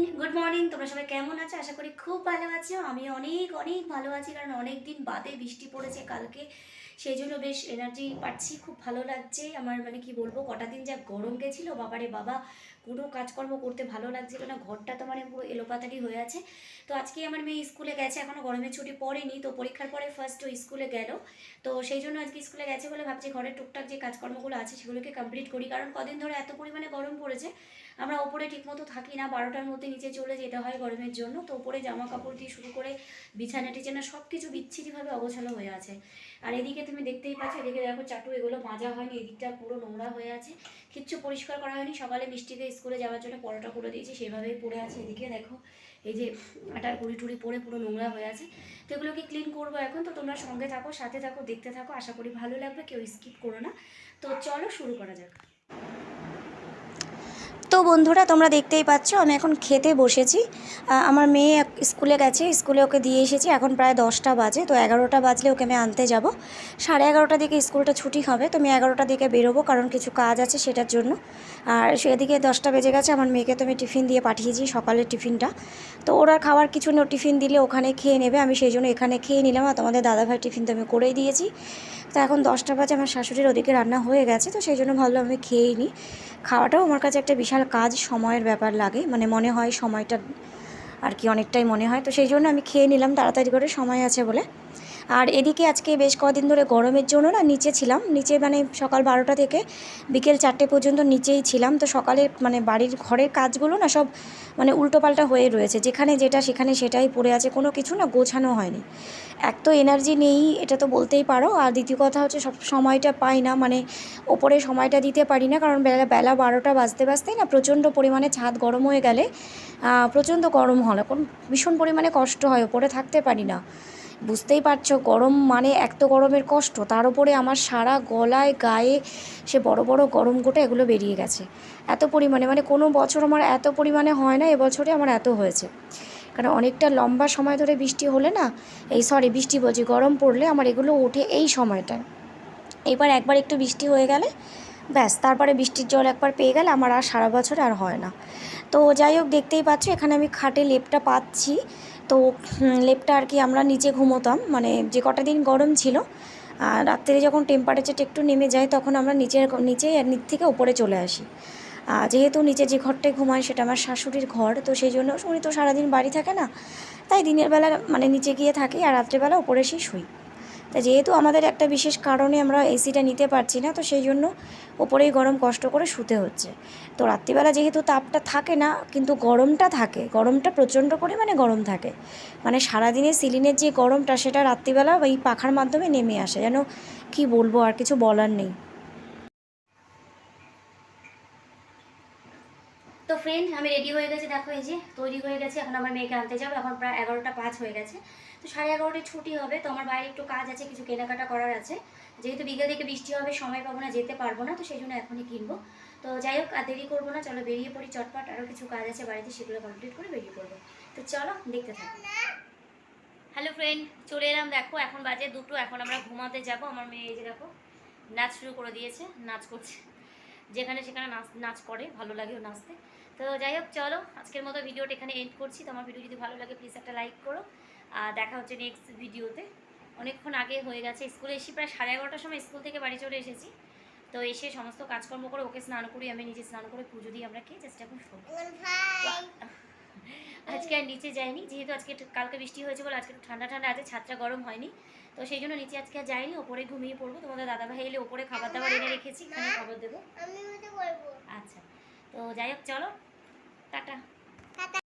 Friend good morning. তোমরা সবাই কেমন আছো? আশা করি খুব ভালো আছো। আমি অনেক অনেক ভালো আছি, কারণ অনেক দিন বাদে বৃষ্টি পড়েছে কালকে। সেই জন্য বেশ এনার্জি পাচ্ছি, খুব ভালো লাগছে। আমার মানে কি বলব, কটা দিন যা গরম গেছিল, বাবারে বাবা কোনো কাজকর্ম করতে ভালো লাগছিল না ঘরটা তো মানে পুরো এলোপাতারি হয়ে আছে। তো আজকে আমার মেয়ে স্কুলে গেছে এখনও গরমের ছুটি পড়েনি, তো পরীক্ষার পরে ফার্স্ট স্কুলে গেল। তো সেই জন্য আজকে স্কুলে গেছে বলে ভাবছি ঘরের টুকটাক যে কাজকর্মগুলো আছে সেগুলোকে কমপ্লিট করি, কারণ কদিন ধরে এত পরিমাণে গরম পড়েছে, আমরা ওপরে ঠিকমতো থাকি না, বারোটার মধ্যে নিচে চলে যেতে হয় গরমের জন্য, তো ওপরে জামা কাপড় দিয়ে শুরু করে বিছানা টিছানা সব কিছু বিচ্ছিরিভাবে অগোছালো হয়ে আছে। আর এদিকে তুমি দেখতেই পাচ্ছ, এদিকে দেখো চাটু এগুলো মাজা হয়নি, এদিকটা পুরো নোংরা হয়ে আছে, কিচ্ছু পরিষ্কার করা হয়নি, সকালে মিষ্টিকে স্কুলে যাওয়ার জন্য পরোটা করে দিয়েছি, সেভাবেই পড়ে আছে এদিকে, দেখো। এই যে আটার কুড়ি টুড়ি পরে পুরো নোংরা হয়ে আছে। তো এগুলোকে ক্লিন করব এখন, তো তোমরা সঙ্গে থাকো, সাথে থাকো, দেখতে থাকো, আশা করি ভালো লাগবে, কেউ স্কিপ করো না। তো চলো শুরু করা যাক। তো বন্ধুরা, তোমরা দেখতেই পাচ্ছ, আমি এখন খেতে বসেছি। আমার মেয়ে স্কুলে গেছে, স্কুলে ওকে দিয়ে এসেছি। এখন প্রায় দশটা বাজে, তো এগারোটা বাজলে ওকে আমি আনতে যাব। সাড়ে এগারোটা দিকে স্কুলটা ছুটি হবে, তো আমি এগারোটা দিকে বেরোবো, কারণ কিছু কাজ আছে সেটার জন্য। আর সেদিকে দশটা বেজে গেছে, আমার মেয়েকে তো আমি টিফিন দিয়ে পাঠিয়েছি সকালের টিফিনটা। তো ওরা খাওয়ার কিছু ও টিফিন দিলে ওখানে খেয়ে নেবে, আমি সেই জন্য এখানে খেয়ে নিলাম, আর তোমাদের দাদাভাই টিফিন তো আমি করেই দিয়েছি। তো এখন দশটা বাজে, আমার শাশুড়ির ওদিকে রান্না হয়ে গেছে, তো সেই জন্য ভাবলাম আমি খেয়েই নিই। খাওয়াটাও আমার কাছে একটা বিশাল কাজ সময়ের ব্যাপার লাগে। মানে মনে হয় সময়টা আর কি অনেকটাই মনে হয়। তো সেই জন্য আমি খেয়ে নিলাম, তাড়াতাড়ি করে সময় আছে বলে। আর এদিকে আজকে বেশ কদিন ধরে গরমের জন্য না নিচে ছিলাম। নিচে মানে সকাল বারোটা থেকে বিকেল চারটে পর্যন্ত নিচেই ছিলাম। তো সকালে মানে বাড়ির ঘরের কাজগুলো না সব মানে উল্টোপাল্টা হয়ে রয়েছে। যেখানে যেটা সেখানে সেটাই পড়ে আছে। কোনো কিছু না গোছানো হয়নি। এক তো এনার্জি নেই, এটা তো বলতেই পারো। আর দ্বিতীয় কথা হচ্ছে সব সময়টা পাই না। মানে ওপরে সময়টা দিতে পারি না। কারণ বেলা বেলা বারোটা বাজতে বাজতেই না প্রচণ্ড পরিমাণে ছাদ গরম হয়ে গেলে প্রচণ্ড গরম হয় কোন ভীষণ পরিমাণে কষ্ট হয়। ওপরে থাকতে পারি না। বুঝতেই পারছ, গরম মানে এক তো গরমের কষ্ট, তার উপরে আমার সারা গলায়, গায়ে সে বড় বড় গরম গোটা এগুলো বেরিয়ে গেছে। এত পরিমাণে মানে কোনো বছর আমার এত পরিমাণে হয় না, এবছরে আমার এত হয়েছে। কারণ অনেকটা লম্বা সময় ধরে বৃষ্টি হলে না, এই সরি বৃষ্টি বলছি, গরম পড়লে আমার এগুলো ওঠে এই সময়টায়। এবার একবার একটু বৃষ্টি হয়ে গেলে, ব্যাস, তারপরে বৃষ্টির জল একবার পেয়ে গেলে আমার আর সারা বছর আর হয় না। তো যাই হোক, দেখতেই পাচ্ছ, এখানে আমি খাটে লেপটা পাচ্ছি। তো লেপটা আর কি আমরা নিচে ঘুমোতাম। মানে যে কটা দিন গরম ছিল, আর রাত্রে যখন টেম্পারেচারটা একটু নেমে যায়, তখন আমরা নিচের নিচে নিচ থেকে উপরে চলে আসি। যেহেতু নিচে যে ঘরটায় ঘুমায়, সেটা আমার শাশুড়ির ঘর, তো সেই জন্য শুনি তো সারাদিন বাড়ি থাকে না, তাই দিনের বেলা মানে নিচে গিয়ে থাকি, আর রাত্রেবেলা ওপরে এসেই শুই। তা যেহেতু আমাদের একটা বিশেষ কারণে আমরা এসিটা নিতে পারছি না, তো সেই জন্য ওপরেই গরম কষ্ট করে শুতে হচ্ছে। তো রাত্রিবেলা যেহেতু তাপটা থাকে না, কিন্তু গরমটা থাকে, গরমটা প্রচণ্ড পরিমাণে গরম থাকে। মানে সারাদিনে সিলিনের যে গরমটা, সেটা রাত্রিবেলা ওই পাখার মাধ্যমে নেমে আসে। যেন কি বলব, আর কিছু বলার নেই। তো ফ্রেন্ড আমি রেডি হয়ে গেছি, দেখো এই যে, তৈরি হয়ে গেছে, এখন আমার মেয়েকে আনতে যাব, এখন প্রায় এগারোটা পাঁচ হয়ে গেছে। তো সাড়ে এগারোটায় ছুটি হবে, তো আমার বাইরে একটু কাজ আছে, কিছু কেনাকাটা করার আছে। যেহেতু বিকেল থেকে বৃষ্টি হবে, সময় পাবো না, যেতে পারব না, তো সেই জন্য এখনই কিনবো। তো যাই হোক, আর দেরি করব না, চলো বেরিয়ে পড়ি চটপট আরও কিছু কাজ আছে বাড়িতে, সেগুলো কমপ্লিট করে বেরিয়ে পড়ব। তো চলো, দেখতে থাকো। হ্যালো ফ্রেন্ড চলে এলাম, দেখো, এখন বাজে দুটো, এখন আমরা ঘুমাতে যাব, আমার মেয়ে এই যে দেখো, নাচ শুরু করে দিয়েছে, নাচ করছে। যেখানে সেখানে নাচ নাচ করে, ভালো লাগে নাচতে। তো যাই হোক চলো আজকের মতো ভিডিওটা এখানে এন্ড করছি। তোমার ভিডিও যদি ভালো লাগে প্লিজ একটা লাইক করো। আর দেখা হচ্ছে নেক্সট ভিডিওতে। অনেকক্ষণ আগে হয়ে গেছে স্কুলে এসে প্রায় সাড়ে এগারোটার সময় স্কুল থেকে বাড়ি চলে এসেছি। তো এসে সমস্ত কাজকর্ম করে ওকে স্নান করি আমি নিজে স্নান করে পুজো দিই আমরা খেয়ে চেষ্টা এখন আজকে আর নিচে যাইনি যেহেতু আজকে কালকে বৃষ্টি হয়েছে বলে আজকে ঠান্ডা ঠান্ডা আছে ছাদটা গরম হয়নি। তো সেই জন্য নিচে আজকে আর যাইনি ওপরে ঘুমিয়ে পড়ব। তোমাদের দাদা ভাই এলে ওপরে খাবার দাবার এনে রেখেছি এখানে খাবার দেবো। আচ্ছা তো যাই হোক চলো। টাটা।